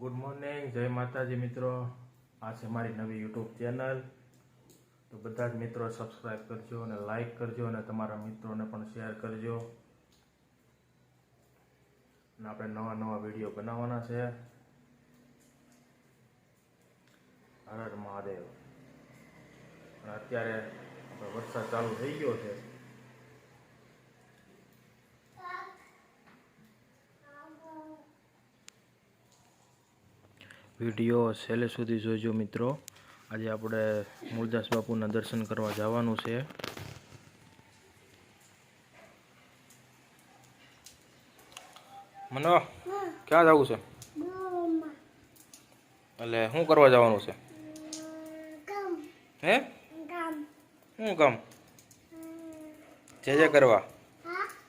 Good morning જય માતાજી મિત્રો. આ છે મારી નવી યુટ્યુબ ચેનલ તો બધા જ મિત્રો સબસ્ક્રાઈબ કરજો અને લાઈક કરજો અને તમારા મિત્રોને પણ શેર કરજો. અને આપણે નવા નવા વીડિયો બનાવવાના છે. હર મહાદેવ. અને અત્યારે વરસાદ ચાલુ થઈ ગયો છે. વીડિયો છેલ્લે સુધી જોજો મિત્રો. આજે આપણે મૂળદાસ બાપુના દર્શન કરવા જવાનું છે. મનો ક્યાં જવું છે? એટલે શું કરવા જવાનું છે? હે? શું કામ? જે જે કરવા.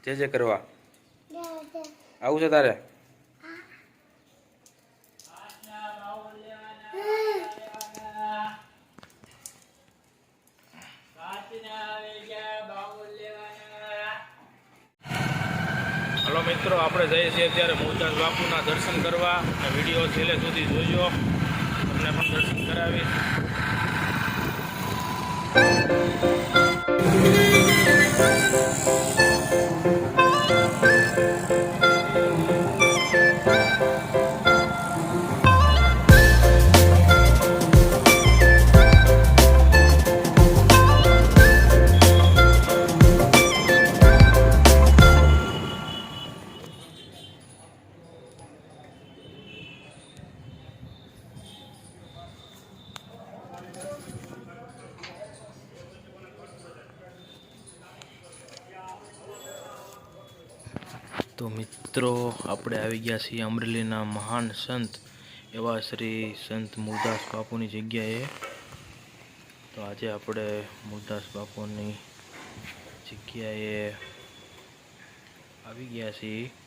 જે જે કરવા. આવું છે તારે? હલો મિત્રો, આપણે જઈએ છીએ અત્યારે મૂળદાસ બાપુના દર્શન કરવા. અને વીડિયો છેલ્લે સુધી જોજો. તમને પણ દર્શન કરાવીશ. તો મિત્રો, આપણે આવી ગયા છીએ અમરેલીના મહાન સંત એવા શ્રી સંત મુરદાસ બાપુની જગ્યાએ. તો આજે આપણે મુરદાસ બાપુની જગ્યાએ આવી ગયા છીએ.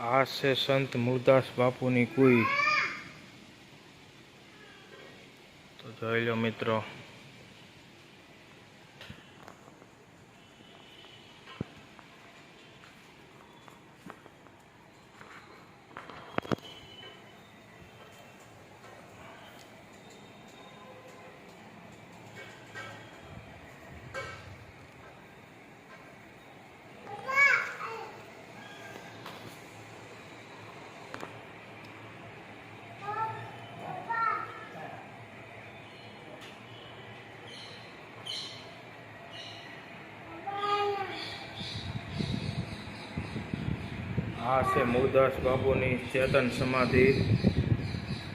આ છે સંત મૂળદાસ બાપુની કુઈ. તો જોઈ લો મિત્રો. આ છે મૂળદાસ બાપુની ચેતન સમાધિ.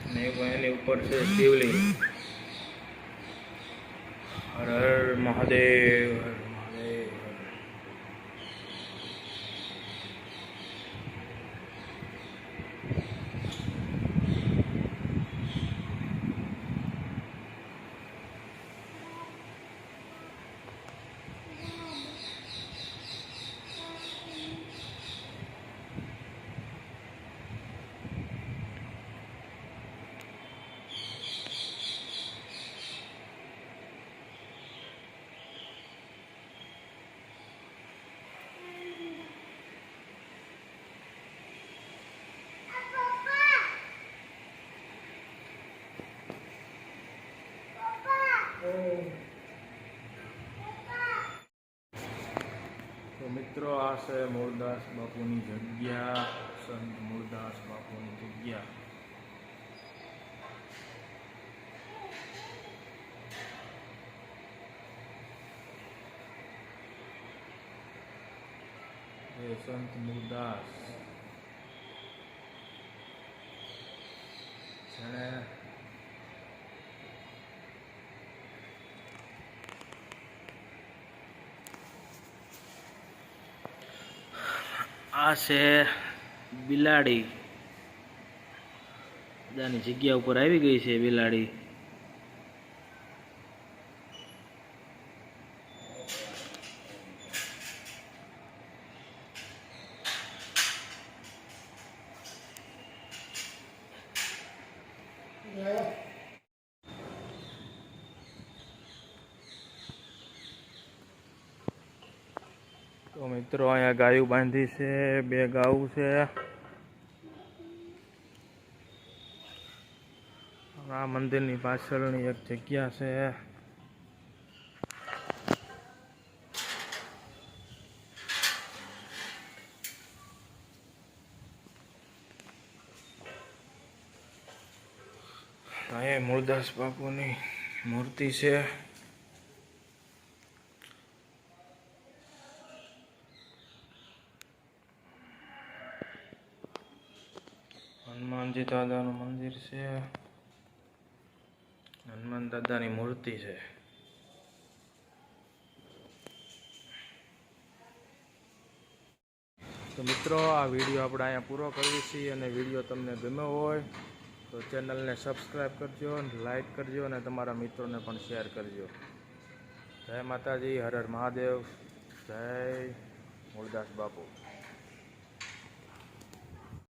અને એની ઉપર છે શિવલિંગ. હર હર મહાદેવ તો મિત્રો આ છે મૂળદાસ બાપુની જગ્યા સંત મૂળદાસ બાપુની જગ્યા. સંત મૂળદાસ જેણે આ છે બિલાડી. બધાની જગ્યા ઉપર આવી ગઈ છે બિલાડી. તો મિત્રો અહીંયા ગાયું બાંધી છે, બે ગાઉ છે. આ મંદિરની પાછળની એક જગ્યા છે. અહીંયા મૂળદાસ બાપુની મૂર્તિ છે. હનુમાનજી દાદાનું મંદિર છે. હનુમાન દાદાની મૂર્તિ છે. તો મિત્રો, આ વીડિયો આપણે અહીંયા પૂરો કરીએ છીએ અને વીડિયો તમને ગમ્યો હોય તો ચેનલને સબસ્ક્રાઈબ કરજો લાઈક કરજો અને તમારા મિત્રોને પણ શેર કરજો. જય માતાજી, હર હર મહાદેવ. જય મૂળદાસ બાપુ.